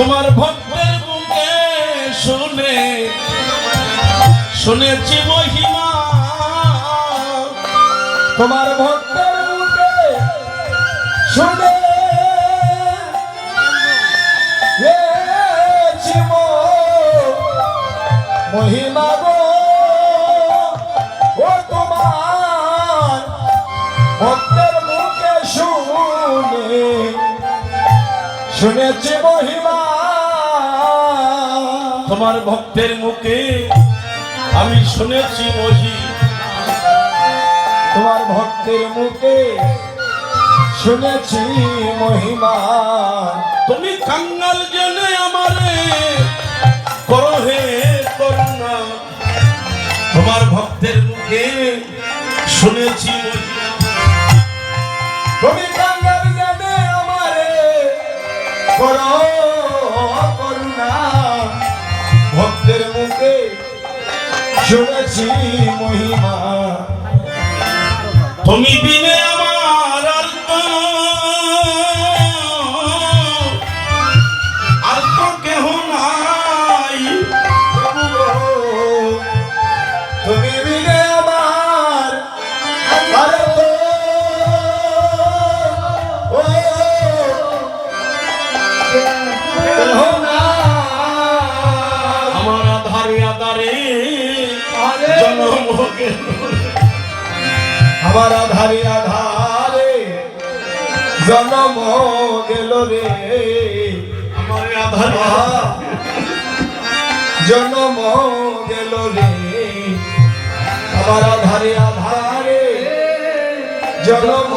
তোমার ভক্তের মুখে শুনে শুনেছি মহিমা। তোমার ভক্তের মুখে শুনে মহিমা শুনেছি মহিমা, তোমার ভক্তের মুখে আমি শুনেছি মহি তোমার ভক্তের মুখে শুনেছি মহিমা। তুমি কাঙ্গাল জেনে আমারে করো হে তোমার ভক্তের মুখে শুনেছি শুনেছি মহিমা। তুমি বিনে আমার আর তো কেহ নাই। তুমি বিনে আমার আর তো ও। আধারে জন্ম আমার আধারে আধারে জন্ম গেল রে। আমার আধারে আহা, গেল রে। আমার আধারে আধারে জন্ম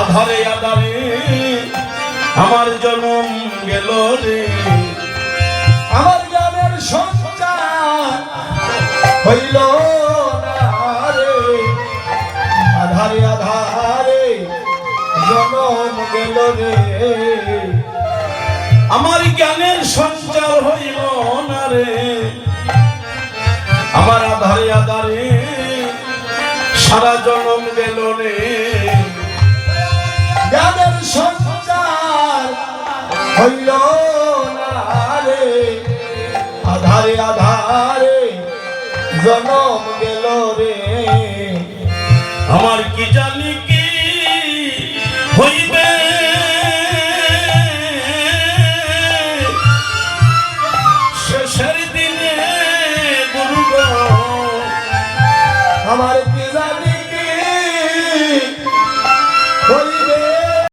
আধারে আধারে আমার জন্ম গেল রে। আমার গ্রামের সঞ্চার হইল আধারে আধারে জন্ম গেল রে। আমার জ্ঞানের সঞ্চার হইল না রে। আমার আধারে আধারে সারা জনম গেল রে। জ্ঞানের সঞ্চার হইল রে। আধারে আধারে জনম গেল রে। আমার কি জানি কি হইবে? শেষের দিনে গুরু আমার